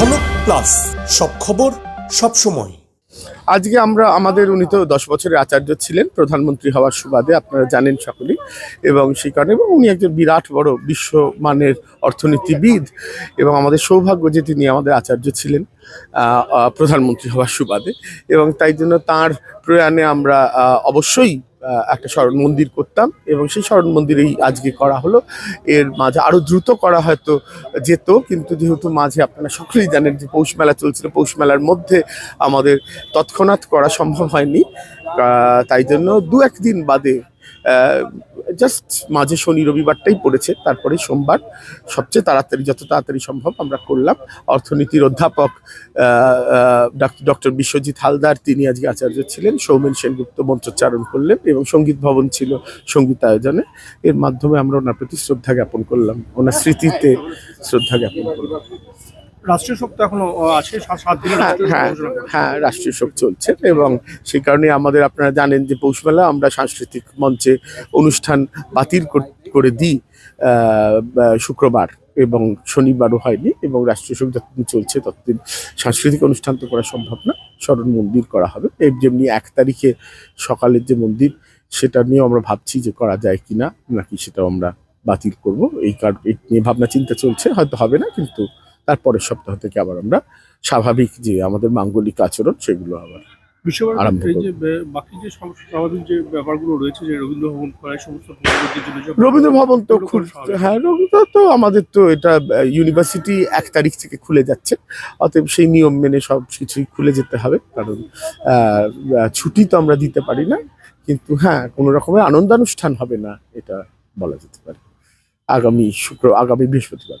Plus সব খবর, সব সময়। আজকে আমরা, আমাদের উনি তো দশ বছরের আচার্য ছিলেন, প্রধানমন্ত্রী হওয়ার সুবাদে আপনারা জানেন সকলেই, এবং সেই কারণে, এবং উনি একজন বিরাট বড় বিশ্বমানের অর্থনীতিবিদ, এবং আমাদের সৌভাগ্য যে তিনি আমাদের আচার্য ছিলেন। প্রধানমন্ত্রী হওয়ার সুবাদে এবং তাই জন্য তার প্রয়াণে আমরা অবশ্যই একটা স্মরণ মন্দির করতাম এবং সেই স্মরণ মন্দিরেই আজকে করা হলো। এর মাঝে আরও দ্রুত করা হয়তো যেত, কিন্তু যেহেতু মাঝে আপনারা সকলেই জানেন যে পৌষ মেলা চলছিল, পৌষ মেলার মধ্যে আমাদের তৎক্ষণাৎ করা সম্ভব হয়নি। তাই জন্য দু একদিন বাদে জাস্ট মাঝে শনি রবিবারটাই পড়েছে, তারপরে সোমবার। সবচেয়ে তাড়াতাড়ি, যত তাড়াতাড়ি সম্ভব আমরা করলাম। অর্থনীতির অধ্যাপক ডক্টর বিশ্বজিৎ হালদার, তিনি আজকে আচার্য ছিলেন। সৌমেন সেনগুপ্ত মন্ত্রোচ্চারণ করলেন এবং সংগীত ভবন ছিল সংগীত আয়োজনে। এর মাধ্যমে আমরা ওনার প্রতি শ্রদ্ধা জ্ঞাপন করলাম। ওনার স্মৃতিতে শ্রদ্ধা জ্ঞাপন করলাম। রাষ্ট্রীয় এখনও আছে সাত সাত হ্যাঁ হ্যাঁ হ্যাঁ রাষ্ট্রীয় শোক চলছে এবং সেই কারণে আমাদের আপনারা জানেন যে পৌষমেলা আমরা সাংস্কৃতিক মঞ্চে অনুষ্ঠান বাতিল করে দিই শুক্রবার এবং শনিবারও হয়নি এবং রাষ্ট্রীয় শোক যতদিন চলছে ততদিন সাংস্কৃতিক অনুষ্ঠান তো করা সম্ভব না স্মরণ মন্দির করা হবে। এই যেমনি এক তারিখে সকালের যে মন্দির সেটা নিয়েও আমরা ভাবছি যে করা যায় কিনা নাকি সেটাও আমরা বাতিল করব। এই কার এই নিয়ে ভাবনা চিন্তা চলছে হয়তো হবে না কিন্তু তারপরের সপ্তাহ থেকে আবার আমরা স্বাভাবিক যে আমাদের মাঙ্গলিক আচরণ সেগুলো আবার রবীন্দ্র ভবন তো। হ্যাঁ রবীন্দ্র তো আমাদের তো এটা ইউনিভার্সিটি এক তারিখ থেকে খুলে যাচ্ছে। অতএব সেই নিয়ম মেনে সব কিছুই খুলে যেতে হবে। কারণ ছুটি তো আমরা দিতে পারি না। কিন্তু হ্যাঁ কোনো রকমের আনন্দানুষ্ঠান হবে না এটা বলা যেতে পারে। আগামী শুক্র আগামী বৃহস্পতিবার